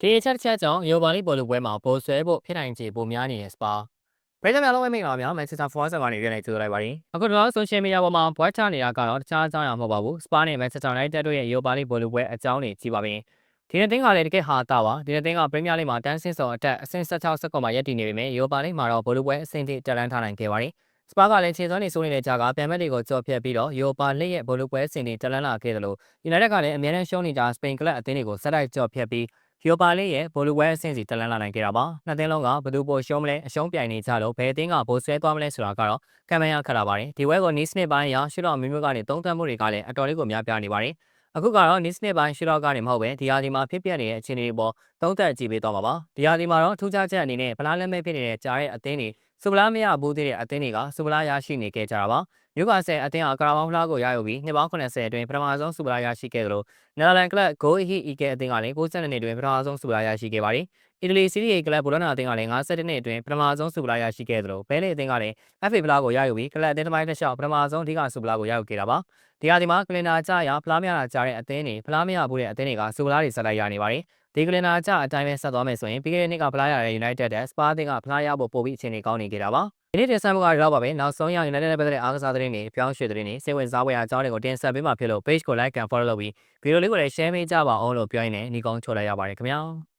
ဒီအချက်တစ်ချက်ကြောင့်ရိုဘာလိဘောလုံးပွဲမှာပိုဆွဲဖို့ဖြစ်နိုင်ခြေပိုများနေတဲ့စပါပရိသတ်များလုံးဝမိတ်ပါများမန်ချက်စတာဖော်ဆာကနေပြန်နေကြိုလိုက်ပါရင်အခုတော့ဆိုရှယ်မီဒီယာပေါ်မှာဘွဲချနေတာကတော့တခြားအကြောင်းအရာမဟုတ်ပါဘူးစပါနဲ့မန်ချက်စတာနိုင်တက်တို့ရဲ့ရိုဘာလိဘောလုံးပွဲအကြောင်းတွေကြည့်ပါပြင်ဒီနေ့တင်းကလည်းတကယ်ဟာတာပါဒီနေ့တင်းကပရီးမီးယားလိမှာတန်းဆင်းဆောင်အတက်အဆင့်16စက္ကွန်မှာရပ်တည်နေပေမဲ့ရိုဘာလိမှာတော့ဘောလုံးပွဲအဆင့်ထိတက်လန်းထားနိုင်ခဲ့ပါတယ်စပါကလည်းခြေစွမ်းနေစိုးနေတဲ့ကြားကပြန်မဲ့တွေကိုကြော်ဖြတ်ပြီးတော့ယူရိုပါလိရဲ့ဘောလုံးပွဲအဆင့်တွေတက်လန်းလာခဲ့တယ်လို့ယူနိုက်တက်ကလည်းအများနဲ့ရှုံးနေကြစပိန်ကလပ်အသင်းတွေကိုဆက်တိုက်ကြော်ဖြတ်ပြီး ယူပါလေးရဲ့ဘောလူဝဲအဆင့်စီတက်လန်းလာနိုင်ခဲ့တာပါနှစ်သင်းလုံးကဘယ်သူပိုရှုံးမလဲအရှုံးပြိုင်နေကြလို့ဘယ်အသင်းကဘိုးဆွဲသွားမလဲဆိုတာကတော့ကံမရခက်လာပါတယ်ဒီဝဲကိုနီးစနစ်ပိုင်းရောရှုတော့မျိုးမျိုးကနေသုံးသပ်မှုတွေကလည်းအတော်လေးကိုများပြားနေပါတယ်အခုကတော့နီးစနစ်ပိုင်းရှုတော့ကနေမဟုတ်ပဲဒီဟာဒီမှာဖြစ်ပျက်နေတဲ့အခြေအနေတွေပေါ်သုံးသပ်ကြည့်ပေးသွားမှာပါဒီဟာဒီမှာတော့ထူးခြားချက်အနေနဲ့ဗလားလက်မဲ့ဖြစ်နေတဲ့ကြားတဲ့အသင်းတွေ စူပလာမရဘူးသေးတဲ့အသင်းတွေကစူပလာရရှိနေခဲ့ကြတာပါမြို့ကာဆယ်အသင်းဟာကရာဘောင်းဖလားကိုရယူပြီးနှစ်ပေါင်း80အတွင်းပထမဆုံးစူပလာရရှိခဲ့တယ်လို့နယ်သာလန်ကလပ်ဂိုးဟီအီကဲအသင်းကလည်း62နှစ်အတွင်းပထမဆုံးစူပလာရရှိခဲ့ပါတယ်။အီတလီစီးရီးကလပ်ဘူလောနာအသင်းကလည်း52နှစ်အတွင်းပထမဆုံးစူပလာရရှိခဲ့တယ်လို့ဘဲလီအသင်းကလည်း FA ဖလားကိုရယူပြီးကလပ်အသင်းသမိုင်းတစ်လျှောက်ပထမဆုံးအဓိကစူပလာကိုရယူခဲ့တာပါ။ဒီဟာဒီမှာကလင်နာကြရဖလားမရတာကြားတဲ့အသင်းတွေဖလားမရဘူးတဲ့အသင်းတွေကစူပလာတွေဆက်လိုက်ရနေပါတယ်။ ဒီကလင်နာကြအတိုင်းပဲဆက်သွားမယ်ဆိုရင်ပြီးခဲ့တဲ့နှစ်ကဖလားရတဲ့ United တဲ့ Spa အသင်းကဖလားရဖို့ပို့ပြီးအခြေအနေကောင်းနေကြတာပါ။ဒီနေ့တင်ဆက်မှုကတော့ပါပဲနောက်ဆုံးရ United နဲ့ပတ်သက်တဲ့အားကစားသတင်းတွေပြောင်းရွှေ့သတင်းတွေစိတ်ဝင်စားဖွယ်အကြောင်းတွေကိုတင်ဆက်ပေးမှာဖြစ်လို့ page ကို like and follow လုပ်ပြီးဗီဒီယိုလေးကိုလည်း share ပေးကြပါအောင်လို့ပြောရင်းနဲ့ညီကောင်းချိုလိုက်ရပါတယ်ခင်ဗျာ